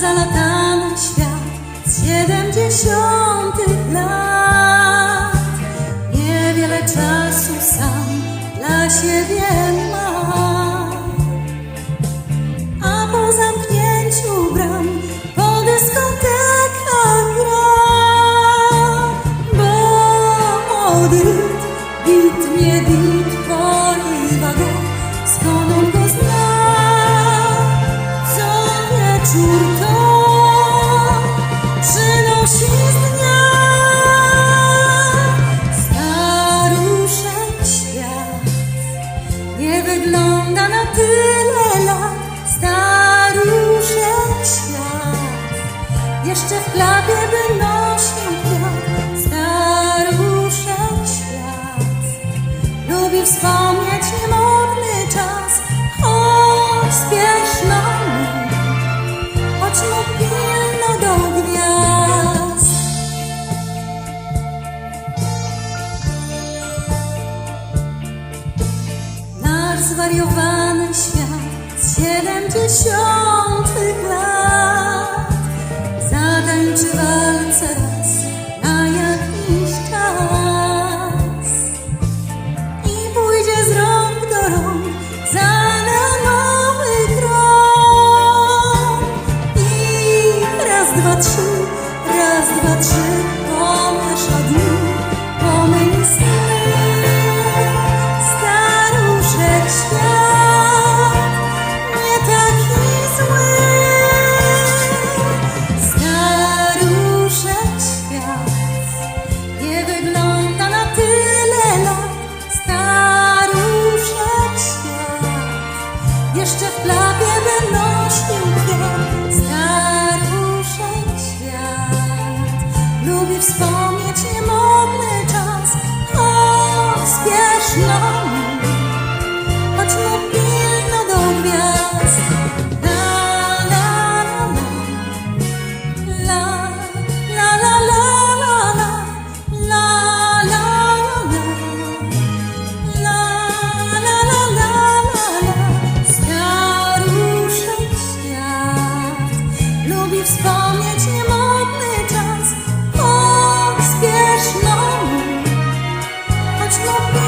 zalatany świat z siedemdziesiątych lat. Niewiele czasu sam dla siebie ma. A po zamknięciu bram po dyskotekach gra. Bo odryt, bit nie bit, porywa go, na tyle lat. Staruszek świat jeszcze w klapie zwariowany świat siedemdziesiątych lat. Zatańczy walce raz na jakiś czas. I pójdzie z rąk do rąk za na nowy krok I raz, dwa, trzy, raz, dwa, trzy Pomyśl o lapie nosił kwiat, świat lubi wspomnieć. lubi wspomnieć niemodny czas. Och, spieszno choć lubi.